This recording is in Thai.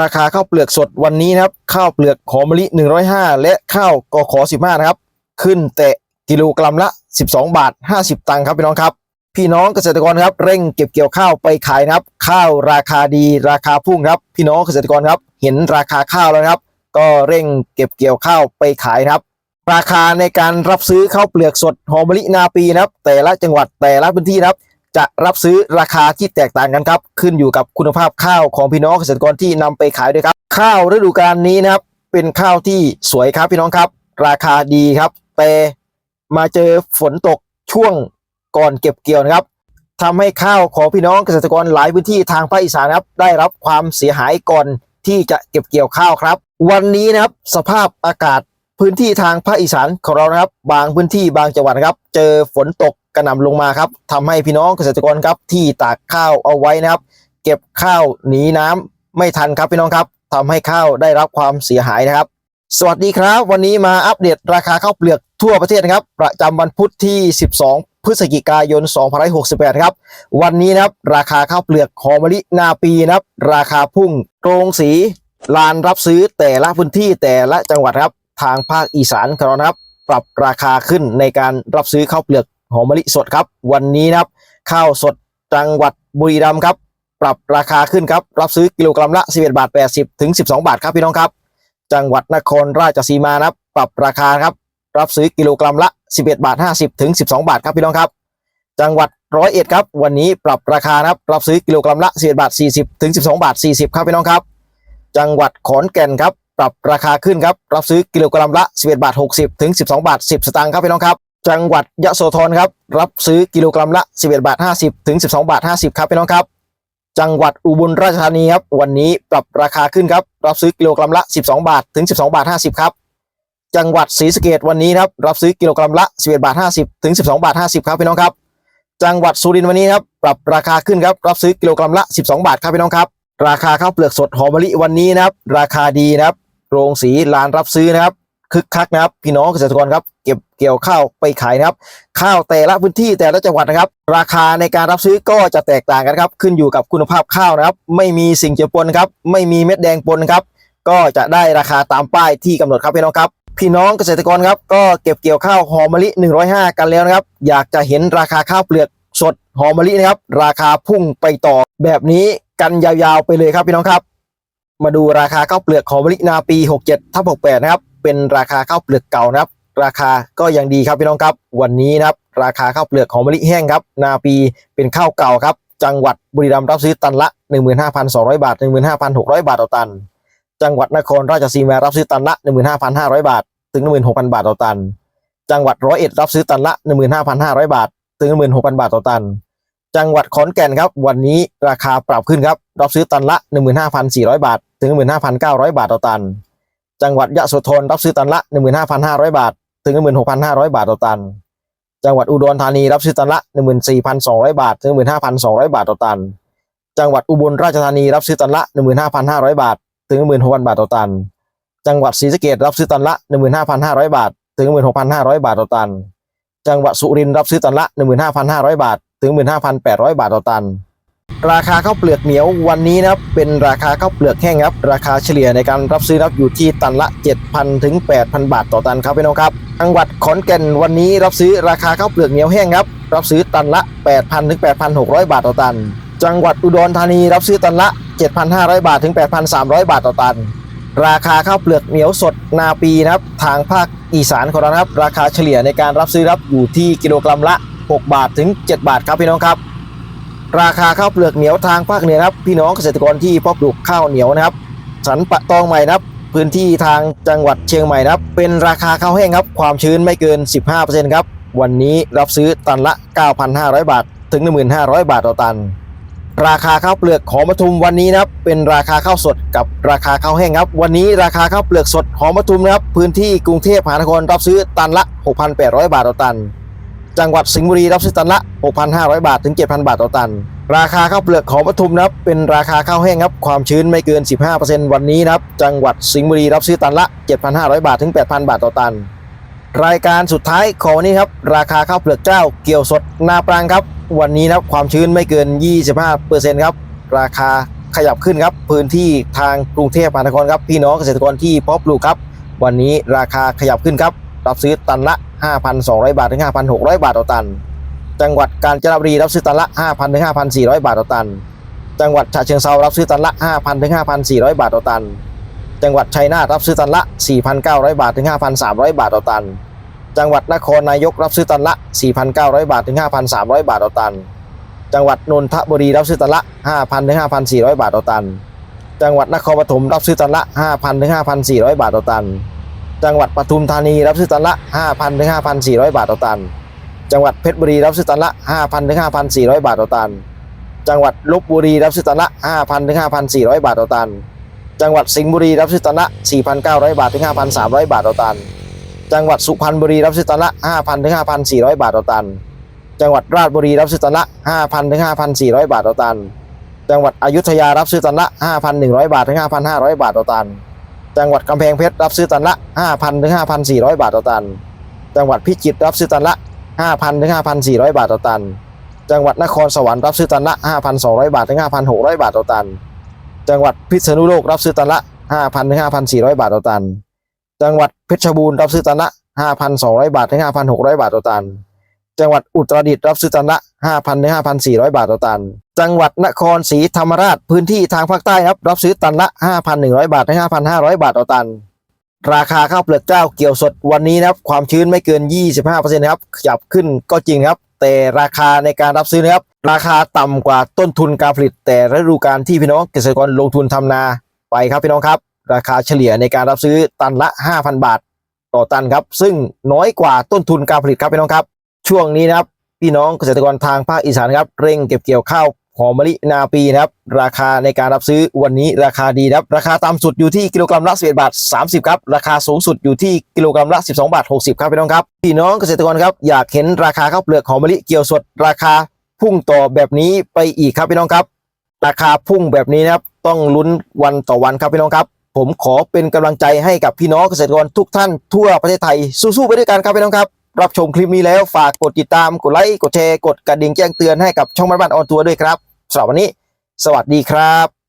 ราคาข้าวเปลือกสดวันนี้นะครับ ข้าวเปลือกหอมมะลิ 105 และข้าวกขอ 15 นะครับ ขึ้นแตะกิโลกรัมละ 12 บาท 50 ตังค์ครับพี่น้องครับ พี่น้องเกษตรกรครับ เร่งเก็บเกี่ยวข้าวไปขายนะครับ ข้าวราคาดีราคาพุ่งครับ พี่น้องเกษตรกรครับ เห็นราคาข้าวแล้วครับ ก็เร่งเก็บเกี่ยวข้าวไปขายครับ ราคาในการรับซื้อข้าวเปลือกสดหอมมะลินาปีนะครับ แต่ละจังหวัดแต่ละพื้นที่นะครับ จะรับซื้อราคาที่แตกต่างกันครับ ขึ้นอยู่กับคุณภาพข้าวของพี่น้องเกษตรกรที่นำไปขายด้วยครับ ข้าวฤดูกาลนี้นะครับ เป็นข้าวที่สวยครับพี่น้องครับ ราคาดีครับ แต่มาเจอฝนตกช่วงก่อนเก็บเกี่ยวนะครับทำให้ข้าวของพี่น้องเกษตรกรหลายพื้นที่ทางภาคอีสานครับ ได้รับความเสียหายก่อนที่จะเก็บเกี่ยวข้าวครับ วันนี้นะครับสภาพอากาศพื้นที่ทางภาคอีสานของเรานะครับ บางพื้นที่บางจังหวัดนะครับ เจอฝนตก กระหน่ำลงมาครับทำให้พี่น้องเกษตรกรครับที่ตากข้าวเอาไว้นะครับ เก็บข้าวหนีน้ำไม่ทันครับพี่น้องครับทำให้ข้าวได้รับความเสียหายนะครับ สวัสดีครับ วันนี้มาอัปเดตราคาข้าวเปลือกทั่วประเทศนะครับ ประจำวันพุธที่ 12พฤศจิกายน 2568 ครับ วันนี้นะครับ ราคาข้าวเปลือกหอมมะลินาปีนะครับ ราคาพุ่งโรงสี ลานรับซื้อแต่ละพื้นที่แต่ละจังหวัดครับ ทางภาคอีสานของเราครับ ปรับราคาขึ้นในการรับซื้อข้าวเปลือก หอมมะลิสดครับ วันนี้นะครับ ข้าวสดจังหวัดบุรีรัมย์ครับ ปรับราคาขึ้นครับ รับซื้อกิโลกรัมละ 11 บาท 80 ถึง 12 บาทครับพี่น้องครับ จังหวัดนครราชสีมานะครับ ปรับราคาครับ รับซื้อกิโลกรัมละ 11 บาท 50 ถึง 12 บาทครับพี่น้องครับ จังหวัดร้อยเอ็ดครับ วันนี้ปรับราคานะครับ รับซื้อกิโลกรัมละ 11 บาท 40 ถึง 12 บาท 40 ครับพี่น้องครับ จังหวัดขอนแก่นครับ ปรับราคาขึ้นครับ รับซื้อกิโลกรัมละ 11 บาท 60 ถึง 12 บาท 10 สตางค์ครับพี่น้องครับ จังหวัดยะโสธรครับ รับซื้อกิโลกรัมละ 11 บาท 50 ถึง 12 บาท 50 ครับพี่น้องครับ จังหวัดอุบลราชธานีครับ วันนี้ปรับราคาขึ้นครับ รับซื้อกิโลกรัมละ 12 บาท ถึง 12 บาท 50 ครับ จังหวัดศรีสะเกษวันนี้ครับ รับซื้อกิโลกรัมละ 11 บาท 50 ถึง 12 บาท 50 ครับพี่น้องครับ จังหวัดสุรินทร์วันนี้ครับ ปรับราคาขึ้นครับ รับซื้อกิโลกรัมละ 12 บาทครับพี่น้องครับ ราคาข้าวเปลือกสดหอมมะลิวันนี้นะครับ ราคาดีนะครับ โรงสีลานรับซื้อนะครับ คึกคักนะครับ พี่น้องเกษตรกรครับเก็บเกี่ยวข้าวไปขายนะครับ ข้าวแต่ละพื้นที่แต่ละจังหวัดนะครับ ราคาในการรับซื้อก็จะแตกต่างกันครับ ขึ้นอยู่กับคุณภาพข้าวนะครับ ไม่มีสิ่งเจือปนครับ ไม่มีเม็ดแดงปนครับ ก็จะได้ราคาตามป้ายที่กำหนดครับพี่น้องครับพี่น้องเกษตรกรครับก็เก็บเกี่ยวข้าวหอมมะลิ 105 กันแล้วนะครับ อยากจะเห็นราคาข้าวเปลือกสดหอมมะลินะครับ ราคาพุ่งไปต่อแบบนี้กันยาวๆไปเลยครับพี่น้องครับ มาดูราคาข้าวเปลือกหอมมะลินาปี 67ทับ68 นะครับ เป็นราคาข้าวเปลือกเก่านะครับ ราคาก็ยังดีครับพี่น้องครับ วันนี้นะครับราคาข้าวเปลือกหอมมะลิแห้งครับ นาปีเป็นข้าวเก่าครับ จังหวัดบุรีรัมย์รับซื้อตันละ 15,200 บาท 15,600 บาทต่อตัน จังหวัดนครราชสีมารับซื้อตันละ 15,500 บาท ถึง 16,000 บาทต่อตัน จังหวัดร้อยเอ็ดรับซื้อตันละ 15,500 บาท ถึง 16,000 บาทต่อตัน จังหวัดขอนแก่นครับ วันนี้ราคาปรับขึ้นครับ รับซื้อตันละ 15,400 บาท ถึง 15,900 บาทต่อตัน จังหวัดยะโสธรรับซื้อตันละ 15,500 บาท ถึง 16,500 บาทต่อตัน จังหวัดอุดรธานีรับซื้อตันละ 14,200 บาท ถึง 15,200 บาทต่อตัน จังหวัดอุบลราชธานีรับซื้อตันละ 15,500 บาท ถึง 16,000 บาทต่อตัน จังหวัดศรีสะเกษรับซื้อตันละ 15,500 บาท ถึง 16,500 บาทต่อตัน จังหวัดสุรินทร์รับซื้อตันละ 15,500 บาท ถึง 15,800 บาทต่อตัน ราคาข้าวเปลือกเหนียววันนี้นะครับเป็นราคาข้าวเปลือกแห้งครับราคาเฉลี่ยในการรับซื้อนะครับอยู่ที่ตันละ 7,000ถึง8,000 บาทต่อตันครับพี่น้องครับจังหวัดขอนแก่นวันนี้รับซื้อราคาข้าวเปลือกเหนียวแห้งครับรับซื้อตันละ 8,000ถึง8,600 บาทต่อตัน จังหวัดอุดรธานีรับซื้อตันละ 7,500 บาทถึง 8,300 บาทต่อตัน ราคาข้าวเปลือกเหนียวสดนาปีนะครับทางภาคอีสานของเราครับราคาเฉลี่ยในการรับซื้อรับอยู่ที่กิโลกรัมละ 6 บาทถึง 7 บาทครับพี่น้องครับ ราคาข้าวเปลือกเหนียวทางภาคเหนือครับ พี่น้องเกษตรกรที่เพาะปลูกข้าวเหนียวนะครับ สันปะตองใหม่นะครับพื้นที่ทางจังหวัดเชียงใหม่นะครับ เป็นราคาข้าวแห้งครับ ความชื้นไม่เกิน 15%ครับ วันนี้รับซื้อตันละ 9,500 บาท ถึง 1,500 บาทต่อตัน ราคาข้าวเปลือกหอมปทุมวันนี้นะครับ เป็นราคาข้าวสดกับราคาข้าวแห้งครับ วันนี้ราคาข้าวเปลือกสดหอมปทุมนะครับ พื้นที่กรุงเทพมหานครรับซื้อตันละ 6,800 บาทต่อตัน จังหวัดสิงห์บุรีรับซื้อตันละ 6,500 บาทถึง 7,000 บาทต่อตัน ราคาข้าวเปลือกของปทุมนะครับเป็นราคาข้าวแห้งครับความชื้นไม่เกิน 15%วันนี้นะครับจังหวัดสิงห์บุรีรับซื้อตันละ 7,500 บาทถึง 8,000 บาทต่อตัน รายการสุดท้ายของวันนี้ครับราคาข้าวเปลือกเจ้าเกี่ยวสดนาปรังครับวันนี้นะครับความชื้นไม่เกิน 25%ครับราคาขยับขึ้นครับพื้นที่ทางกรุงเทพมหานครครับพี่น้องเกษตรกรที่เพาะปลูกครับ วันนี้ราคาขยับขึ้นครับรับซื้อตันละ 5,200 บาทถึง 5,600 บาทต่อตัน จังหวัดกาญจนบุรีรับซื้อตันละ 5,000ถึง5,400 บาทต่อตัน จังหวัดฉะเชิงเทรารับซื้อตันละ 5,000ถึง5,400 บาทต่อตัน จังหวัดชัยนาทรับซื้อตันละ 4,900 บาทถึง 5,300 บาทต่อตัน จังหวัดนครนายกรับซื้อตันละ 4,900 บาทถึง 5,300 บาทต่อตัน จังหวัดนนทบุรีรับซื้อตันละ 5,000ถึง5,400 บาทต่อตัน จังหวัดนครปฐมรับซื้อตันละ 5,000ถึง5,400 บาทต่อตัน จังหวัดปทุมธานีรับซื้อตันละ 5,000ถึง5,400 บาทต่อตัน จังหวัดเพชรบุรีรับซื้อตันละ 5,000ถึง5,400 บาทต่อตัน จังหวัดลบบุรีรับซื้อตันละ 5,000ถึง5,400 บาทต่อตัน จังหวัดสิงห์บุรีรับซื้อตันละ 4,900 บาทถึง5,300 บาทต่อตัน จังหวัดสุพรรณบุรีรับซื้อตันละ 5,000ถึง5,400 บาทต่อตัน จังหวัดราชบุรีรับซื้อตันละ 5,000ถึง5,400 บาทต่อตัน จังหวัดอยุธยารับซื้อตันละ 5,100 บาทถึง5,500 บาทต่อตัน จังหวัดกำแพงเพชรรับซื้อตันละ 5,000ถึง5,400 บาทต่อตัน จังหวัดพิจิตรรับซื้อตันละ 5,000ถึง5,400 บาทต่อตัน จังหวัดนครสวรรค์รับซื้อตันละ 5,200 บาทถึง5,600 บาทต่อตัน จังหวัดพิษณุโลกรับซื้อตันละ 5,000ถึง5,400 บาทต่อตัน จังหวัดเพชรบูรณ์รับซื้อตันละ 5,200 บาทถึง5,600 บาทต่อตัน จังหวัดอุตรดิตถ์รับซื้อตันละ 5,000ถึง5,400 บาทต่อตัน จังหวัดนครศรีธรรมราชพื้นที่ทางภาคใต้ครับรับซื้อตันละ 5,100 บาทถึง5,500 บาทต่อตัน ราคาข้าวเปลือกเจ้าเกี่ยวสดวันนี้นะครับความชื้นไม่เกิน 25%นะครับขยับขึ้นก็จริงครับ แต่ราคาในการรับซื้อนะครับราคาต่ำกว่าต้นทุนการผลิต แต่ฤดูกาลที่พี่น้องเกษตรกรลงทุนทำนาไปครับพี่น้องครับ ราคาเฉลี่ยในการรับซื้อตันละ 5,000 บาท ต่อตันครับ ซึ่งน้อยกว่าต้นทุนการผลิตครับพี่น้องครับ ช่วงนี้นะครับ พี่น้องเกษตรกรทางภาคอีสานครับ เร่งเก็บเกี่ยวข้าวหอมมะลินาปีนะครับ ราคาในการรับซื้อวันนี้ราคาดีนะครับ ราคาต่ำสุดอยู่ที่กิโลกรัมละ11บาท30ครับราคาสูงสุดอยู่ที่กิโลกรัมละ 12บาท60ครับพี่น้องครับพี่น้องเกษตรกรครับอยากเห็นราคาข้าวเปลือกหอมมะลิเกี่ยวสดราคาพุ่งต่อแบบนี้ไปอีกครับพี่น้องครับ ราคาพุ่งแบบนี้นะครับต้องลุ้นวันต่อวันครับพี่น้องครับ ผมขอเป็นกำลังใจให้กับพี่น้องเกษตรกรทุกท่านทั่วประเทศไทยสู้ๆไปด้วยกันครับพี่น้องครับ รับชมคลิปนี้แล้วฝากกดติดตามกดไลค์กดแชร์กดกระดิ่งแจ้งเตือนให้กับช่องบ้านบ้านออนทัวร์ด้วยครับสำหรับวันนี้ สวัสดีครับ